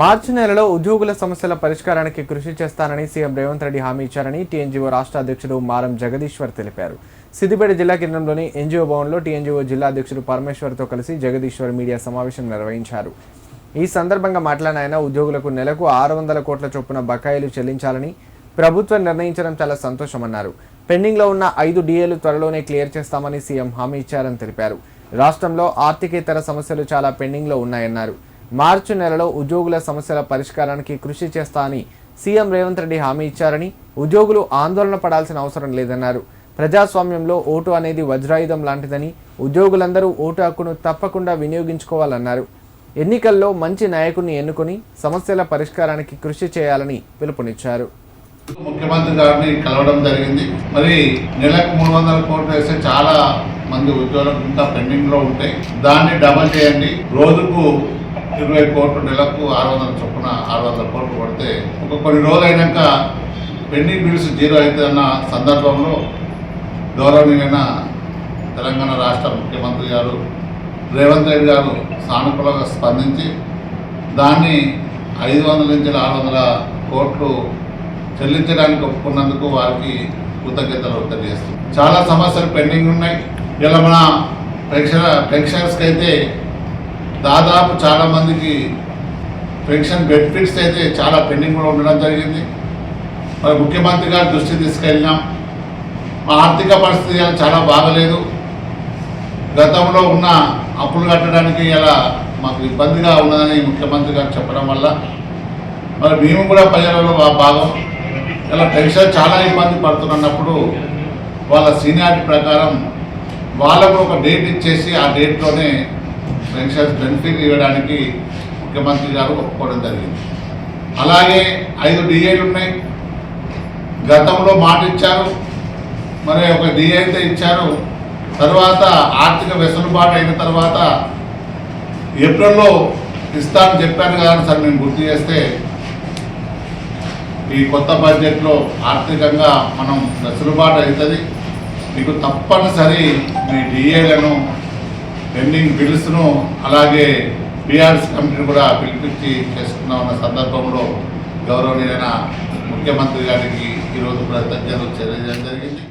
మార్చి నెలలో ఉద్యోగుల సమస్యల పరిష్కారానికి కృషి చేస్తానని సీఎం రేవంత్ రెడ్డి హామీ ఇచ్చారని టీఎన్జీఓ రాష్ట్ర అధ్యక్షుడు మారం జగదీశ్వర్ తెలిపారు. సిద్దిపేట జిల్లా కేంద్రంలోని ఎన్జీఓ భవన్లో టీఎన్జీఓ జిల్లా అధ్యక్షుడు పరమేశ్వర్తో కలిసి జగదీశ్వర్ మీడియా సమావేశం నిర్వహించారు. ఈ సందర్భంగా మాట్లాడిన ఆయన ఉద్యోగులకు నెలకు ఆరు వందల కోట్ల చొప్పున బకాయిలు చెల్లించాలని ప్రభుత్వం నిర్ణయించడం చాలా సంతోషమన్నారు. పెండింగ్లో ఉన్న ఐదు డిఏలు త్వరలోనే క్లియర్ చేస్తామని సీఎం హామీ ఇచ్చారని తెలిపారు. రాష్ట్రంలో ఆర్థికేతర సమస్యలు చాలా పెండింగ్లో ఉన్నాయన్నారు. మార్చి నెలలో ఉద్యోగుల సమస్యల పరిష్కారానికి కృషి చేస్తా అని సీఎం రేవంత్ రెడ్డి హామీ ఇచ్చారని ఉద్యోగులు ఆందోళన పడాల్సిన అవసరం లేదన్నారు. ప్రజాస్వామ్యంలో ఓటు అనేది వజ్రాయుధం లాంటిదని ఉద్యోగులందరూ ఓటు హక్కును తప్పకుండా వినియోగించుకోవాలన్నారు. ఎన్నికల్లో మంచి నాయకుడిని ఎన్నుకొని సమస్యల పరిష్కారానికి కృషి చేయాలని పిలుపునిచ్చారు. ముఖ్యమంత్రి గారిని కలవడం జరిగింది. మరి నెలకు మూడు వందల కోట్లు వేస్తే చాలా మంది ఉద్యోగులకు ఇంకా పెండింగ్లో ఉంటాయి. దాన్ని డబల్ చేయండి. రోజుకు ఇరవై కోట్లు నెలకు ఆరు వందల చొప్పున ఆరు వందల కోట్లు పడితే ఒక కొన్ని రోజులు అయినాక పెండింగ్ బిల్స్ జీరో అవుతుందన్న సందర్భంలో గౌరవనీయమైన తెలంగాణ రాష్ట్ర ముఖ్యమంత్రి గారు రేవంత్ రెడ్డి గారు సానుకూలంగా స్పందించి దాన్ని ఐదు వందల నుంచి ఆరు వందల కోట్లు చెల్లించడానికి ఒప్పుకున్నందుకు వారికి కృతజ్ఞతలు తెలియజేస్తుంది చాలా సమస్యలు పెండింగ్ ఉన్నాయి. ఇలా మన ప్రేక్షక ప్రేక్షకులకి అయితే దాదాపు చాలా మందికి పెన్షన్ బెనిఫిట్స్ అయితే చాలా పెండింగ్ కూడా ఉండడం జరిగింది. మరి ముఖ్యమంత్రి గారి దృష్టి తీసుకెళ్ళినాం. మా ఆర్థిక పరిస్థితి చాలా బాగలేదు. గతంలో ఉన్న అప్పులు కట్టడానికి ఇలా మాకు ఇబ్బందిగా ఉన్నదని ముఖ్యమంత్రి గారు చెప్పడం వల్ల మరి మేము కూడా ప్రజలలో భాగం. ఇలా పెన్షన్ చాలా ఇబ్బంది పడుతున్నప్పుడు వాళ్ళ సీనియారిటీ ప్రకారం వాళ్ళకు ఒక డేట్ ఇచ్చేసి ఆ డేట్లోనే పెన్షన్ బెనిఫిట్ ఇవ్వడానికి ముఖ్యమంత్రి గారు ఒప్పుకోవడం జరిగింది. అలాగే ఐదు డిఏలు ఉన్నాయి. గతంలో మాట ఇచ్చారు. మరి ఒక డిఏ అయితే ఇచ్చారు. తర్వాత ఆర్థిక వెసులుబాటు అయిన తర్వాత ఏప్రిల్లో ఇస్తానని చెప్పాను కదా సార్ మేము గుర్తు చేస్తే ఈ కొత్త బడ్జెట్లో ఆర్థికంగా మనం వెసులుబాటు అవుతుంది. మీకు తప్పనిసరి మీ డిఏలను పెండింగ్ బిల్స్ను అలాగే బీఆర్ఎస్ కమిటీని కూడా పిలిపించి చేసుకున్న అన్న సందర్భంలో గౌరవనీయమైన ముఖ్యమంత్రి గారికి ఈరోజు కృతజ్ఞతలు తెలియజేయడం జరిగింది.